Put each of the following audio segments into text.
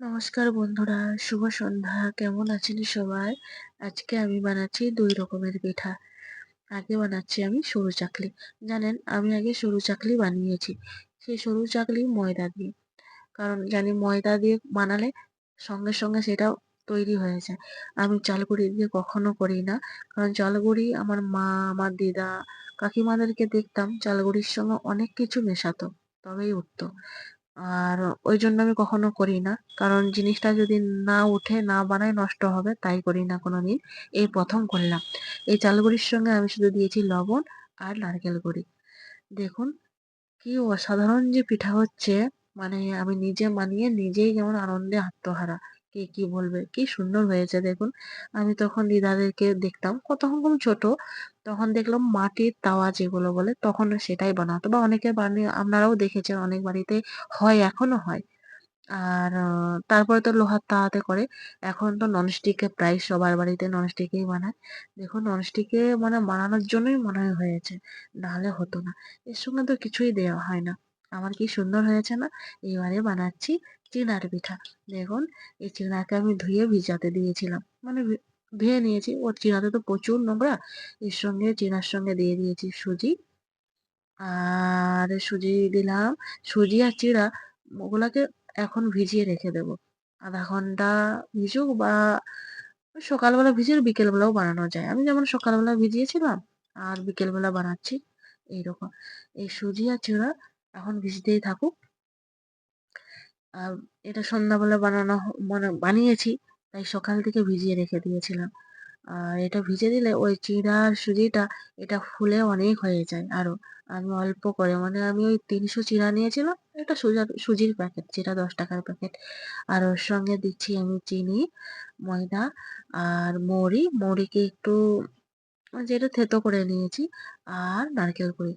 নমস্কার বন্ধুরা, শুভ সন্ধ্যা। কেমন আছেন সবাই? আজকে আমি বানাচ্ছি দুই রকমের পিঠা। আগে বানাচ্ছি আমি সরু চাকলি। জানেন, আমি আগে সরু চাকলি বানিয়েছি। সেই সরু চাকলি ময়দা দিয়ে। কারণ জানি ময়দা দিয়ে বানালে সঙ্গে সঙ্গে সেটা তৈরি হয়ে যায়। আমি চালগুড়ি দিয়ে কখনো করি না। কারণ চালগুড়ি আমার মা, আমার দিদা, কাকিমাদেরকে দেখতাম চালগুড়ির সঙ্গে অনেক কিছু মেশাতো, তবেই উঠতো। আর ওই জন্য আমি কখনো করি না। কারণ জিনিসটা যদি না উঠে, না বানাই নষ্ট হবে, তাই করি না কোনো দিন এই প্রথম করলাম। এই চালগুড়ির সঙ্গে আমি শুধু দিয়েছি লবণ আর নারকেল গুঁড়ি। দেখুন, কি অসাধারণ যে পিঠা হচ্ছে। মানে আমি নিজে বানিয়ে নিজেই যেমন আনন্দে আত্মহারা। কে কি বলবে? কি সুন্দর হয়েছে, দেখুন। আমি তখন দিদাদেরকে দেখতাম। তখন ছোট। তখন দেখলাম মাটির তাওয়া যেগুলো বলে তখন সেটাই বানাতো। বা অনেকে বানিয়ে আপনারাও দেখেছেন অনেক বাড়িতে হয়, এখনও হয়। আর তারপরে তো লোহার তাওয়াতে করে। এখন তো ননস্টিকে প্রায় সবার বাড়িতে ননস্টিকেই বানায়। দেখুন ননস্টিকে মানে বানানোর জন্যই মনে হয় হয়েছে, নাহলে হতো না। এর সঙ্গে তো কিছুই দেওয়া হয় না। আমার কি সুন্দর হয়েছে না? এবারে বানাচ্ছি চিনার পিঠা। দেখুন, এই চিনাকে আমি ধুয়ে ভিজাতে দিয়েছিলাম। মানে ধুয়ে নিয়েছি। ওর চিনাতে তো প্রচুর নোংরা। এর সঙ্গে চিনার সঙ্গে দিয়ে দিয়েছি সুজি। আর সুজি দিলাম। সুজি আর চিড়া ওগুলাকে এখন ভিজিয়ে রেখে দেবো। আধা ঘণ্টা ভিজুক বা সকালবেলা ভিজিয়ে বিকেলবেলাও বানানো যায়। আমি যেমন সকালবেলা ভিজিয়েছিলাম আর বিকেলবেলা বানাচ্ছি এইরকম। এই সুজি আর চিড়া এখন ভিজতেই থাকুক। আর এটা সন্ধ্যাবেলা বানানো মানে বানিয়েছি। তাই সকাল থেকে ভিজিয়ে রেখে দিয়েছিলাম। আর এটা ভিজে দিলে ওই চিড়া আর সুজিটা, এটা ফুলে অনেক হয়ে যায় আরও আমি অল্প করে মানে আমি ওই তিনশো চিড়া নিয়েছিলাম, একটা সুজার সুজির প্যাকেট, যেটা দশ টাকার প্যাকেট। আর ওর সঙ্গে দিচ্ছি আমি চিনি, ময়দা আর মৌরি। মৌরিকে একটু, যেটা থেতো করে নিয়েছি, আর নারকেল কুড়ি।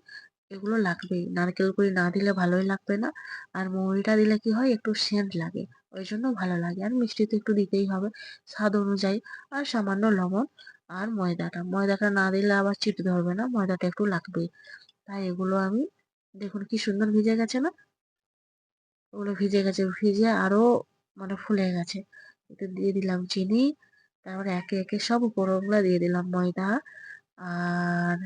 এগুলো লাগবেই। নারকেল কুড়ি না দিলে ভালোই লাগবে না। আর মৌরিটা দিলে কি হয়, একটু সেন্ট লাগে। ওই জন্য ভালো লাগে। আর মিষ্টি তো একটু দিতেই হবে স্বাদ অনুযায়ী। আর সামান্য লবণ আর ময়দাটা। ময়দাটা না দিলে আবার চিট ধরবে না, ময়দাটা একটু লাগবেই। তাই এগুলো আমি দেখুন কি সুন্দর ভিজে গেছে না? ওগুলো ভিজে গেছে। ভিজে আরও মানে ফুলে গেছে। এতে দিয়ে দিলাম চিনি, তারপরে একে একে সব উপরগুলো দিয়ে দিলাম ময়দা আর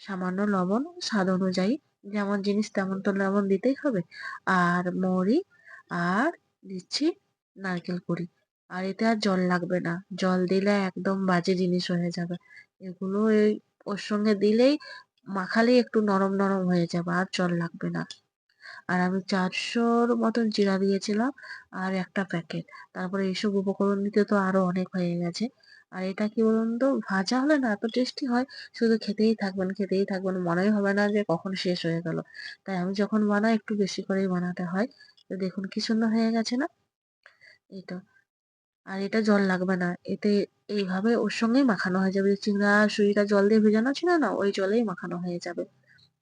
সামান্য লবণ স্বাদ অনুযায়ী। যেমন জিনিস তেমন তো লবণ দিতেই হবে। আর মৌরি আর দিচ্ছি নারকেল কুড়ি। আর এতে আর জল লাগবে না। জল দিলে একদম বাজে জিনিস হয়ে যাবে। এগুলো এই ওর সঙ্গে দিলেই মাখালেই একটু নরম নরম হয়ে যাবে, আর জল লাগবে না। আর আমি চারশোর মতন জিরা দিয়েছিলাম আর একটা প্যাকেট তারপরে এইসব উপকরণ নিতে তো আরও অনেক হয়ে গেছে। আর এটা কি বলুন তো? ভাজা হলে না এত টেস্টি হয়, শুধু খেতেই থাকবেন খেতেই থাকবেন। মনেই হবে না যে কখন শেষ হয়ে গেল। তাই আমি যখন বানাই একটু বেশি করেই বানাতে হয়। তো দেখুন কি সুন্দর হয়ে গেছে না? তো। আর এটা জল লাগবে না। এতে এইভাবে ওর সঙ্গেই মাখানো হয়ে যাবে। চিংড়া সুইটা জল দিয়ে ভেজানো ছিল না, ওই জলেই মাখানো হয়ে যাবে।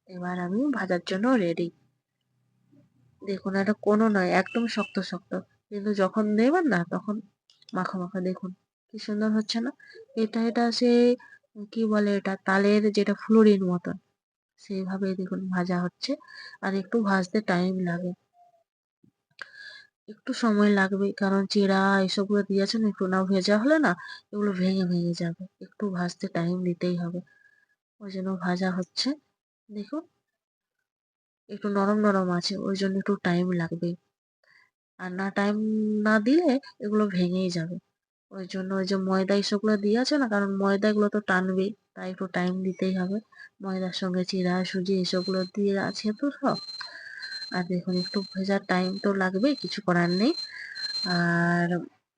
এবার আমি ভাজার জন্য রেডি দেখুন এটা কোনো নয়, একদম শক্ত শক্ত। কিন্তু যখন দেবেন না, তখন মাখা মাখা দেখুন। কি সুন্দর হচ্ছে না? এটা এটা সে, কি বলে এটা, তালের যেটা ফ্লোরিন মতন, সেইভাবে দেখুন ভাজা হচ্ছে। আর একটু ভাজতে টাইম লাগে। একটু সময় লাগবে, কারণ চিড়া এসবগুলো দিয়েছে না একটু না ভেজা হলে না এগুলো ভেঙে ভেঙে যাবে। একটু ভাজতে টাইম দিতেই হবে। ওই জন্য ভাজা হচ্ছে। দেখুন, একটু নরম নরম আছে, ওই জন্য একটু টাইম লাগবে। আর না টাইম না দিলে এগুলো ভেঙেই যাবে। ওই জন্য ওই যে ময়দা এসবগুলো দিয়ে আছে না? কারণ ময়দা এগুলো তো টানবেই তাই একটু টাইম দিতেই হবে। ময়দার সঙ্গে চিড়া, সুজি এসবগুলো দিয়ে আছে তো সব। আর দেখুন, একটু ভেজার টাইম তো লাগবেই কিছু করার নেই। আর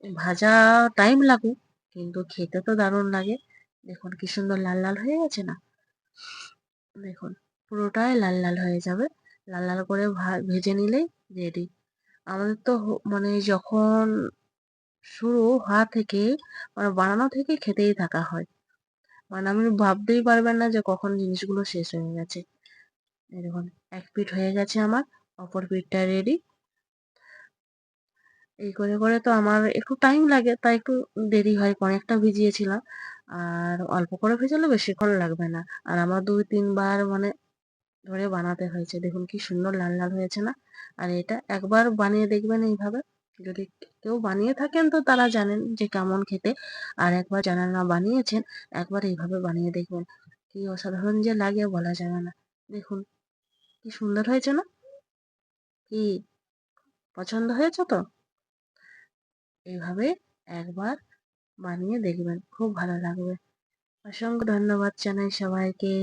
ভাজা টাইম লাগুক, কিন্তু খেতে তো দারুণ লাগে। দেখুন, কি সুন্দর লাল লাল হয়ে গেছে না? দেখুন, পুরোটাই লাল লাল হয়ে যাবে। লাল লাল করে ভেজে নিলেই রেডি আমাদের তো মানে যখন শুরু হওয়া থেকে মানে বানানো থেকে খেতেই থাকা হয়। মানে আপনি ভাবতেই পারবেন না যে কখন জিনিসগুলো শেষ হয়ে গেছে। দেখুন, এক পিঠ হয়ে গেছে আমার, অপর পিঠটা রেডি এই করে করে তো আমার একটু টাইম লাগে, তাই একটু দেরি হয়, অনেকটা ভিজিয়েছিলাম। আর অল্প করে ভেজালে বেশিক্ষণ লাগবে না। আর আমার দুই, তিনবার মানে ধরে বানাতে হয়েছে। দেখুন কি সুন্দর লাল লাল হয়েছে না? আর এটা একবার বানিয়ে দেখবেন এইভাবে। যদি কেউ বানিয়ে থাকেন তো তারা জানেন যে কেমন খেতে। আর একবার যারা না বানিয়েছেন, একবার এইভাবে বানিয়ে দেখবেন। কি অসাধারণ যে লাগে বলা যাবে না। দেখুন, কি সুন্দর হয়েছে না? কি পছন্দ হয়েছে তো? এইভাবে একবার বানিয়ে দেখবেন, খুব ভালো লাগবে। অসংখ্য ধন্যবাদ জানাই সবাইকে।